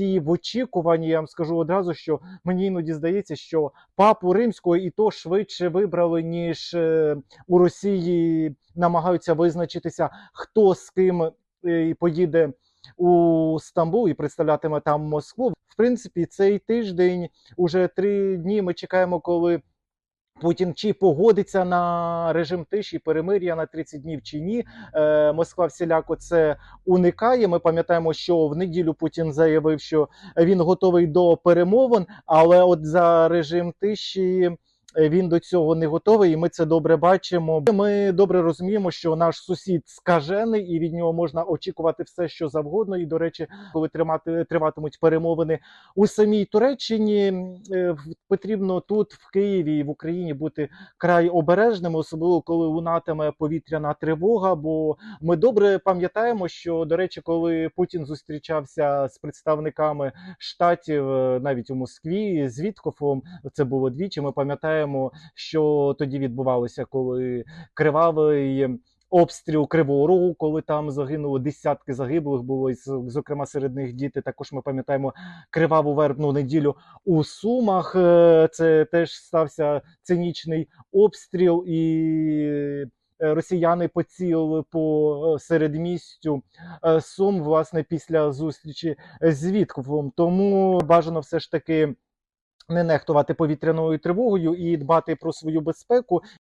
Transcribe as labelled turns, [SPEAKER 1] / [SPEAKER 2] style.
[SPEAKER 1] всі в очікуванні. Я вам скажу одразу, що мені іноді здається, що папу римського і то швидше вибрали, ніж е, у Росії намагаються визначитися, хто з ким е, поїде у Стамбул і представлятиме там Москву. В принципі, цей тиждень уже три дні. Ми чекаємо, коли. Путін чи погодиться на режим тиші перемир'я на 30 днів чи ні. Е, Москва всіляко це уникає. Ми пам'ятаємо, що в неділю Путін заявив, що він готовий до перемовин, але от за режим тиші. Е, Він до цього не готовий, і ми це добре бачимо. Ми добре розуміємо, що наш сусід скажений, і від нього можна очікувати все, що завгодно. І до речі, коли тримати триватимуть перемовини у самій Туреччині, е, потрібно тут, в Києві і в Україні, бути край обережними, особливо коли лунатиме повітряна тривога. Бо ми добре пам'ятаємо, що до речі, коли Путін зустрічався з представниками штатів, е, навіть у Москві, з Віткофом, це було двічі. Ми пам'ятаємо, що тоді відбувалося, коли кривавий. Обстріл Кривого Рогу, коли там загинуло десятки загиблих, було зокрема серед них діти. Також ми пам'ятаємо криваву вербну неділю у Сумах. Е, Це теж стався цинічний обстріл, і е, росіяни поцілили по е, середмістю Сум, власне, після зустрічі з Віткофом. Тому бажано все ж таки. Не нехтувати повітряною тривогою і дбати про свою безпеку.